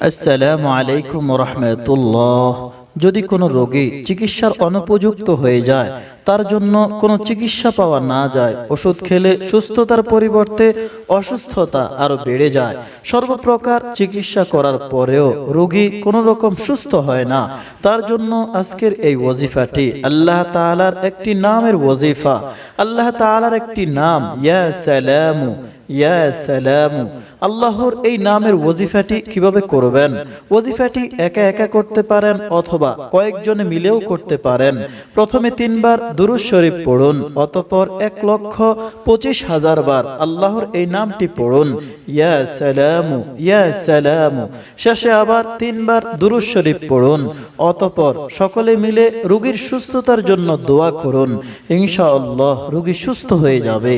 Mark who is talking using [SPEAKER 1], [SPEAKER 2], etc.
[SPEAKER 1] আসসালামু আলাইকুম রহমতুল্লাহ। যদি কোনো রোগী চিকিৎসার অনুপযুক্ত হয়ে যায় তার জন্য কোনো চিকিৎসা পাওয়া না যায়। ওষুধ খেলে সুস্থতার পরিবর্তে অসুস্থতা আরও বেড়ে যায়। সর্বপ্রকার চিকিৎসা করার পরেও রোগী কোনো রকম সুস্থ হয় না। তার জন্য আজকের এই ওজিফাটি আল্লাহ তাআলার একটি নামের ওজিফা আল্লাহ তাআলার একটি নাম, ইয়া সালামু ইয়া সালামু। আল্লাহর এই নামের ওজিফাটি কীভাবে করবেন? ওজিফাটি একা একা করতে পারেন অথবা কয়েকজনে মিলেও করতে পারেন। প্রথমে তিনবার দুরুজ শরীফ পড়ুন, অতপর এক লক্ষ পঁচিশ হাজার বার আল্লাহর এই নামটি পড়ুন, ইয়া সালামু ইয়া সালামু। শেষে আবার তিনবার দুরুজ শরীফ পড়ুন, অতঃপর সকলে মিলে রুগীর সুস্থতার জন্য দোয়া করুন, ইনশাআল্লাহ রুগী সুস্থ হয়ে যাবে।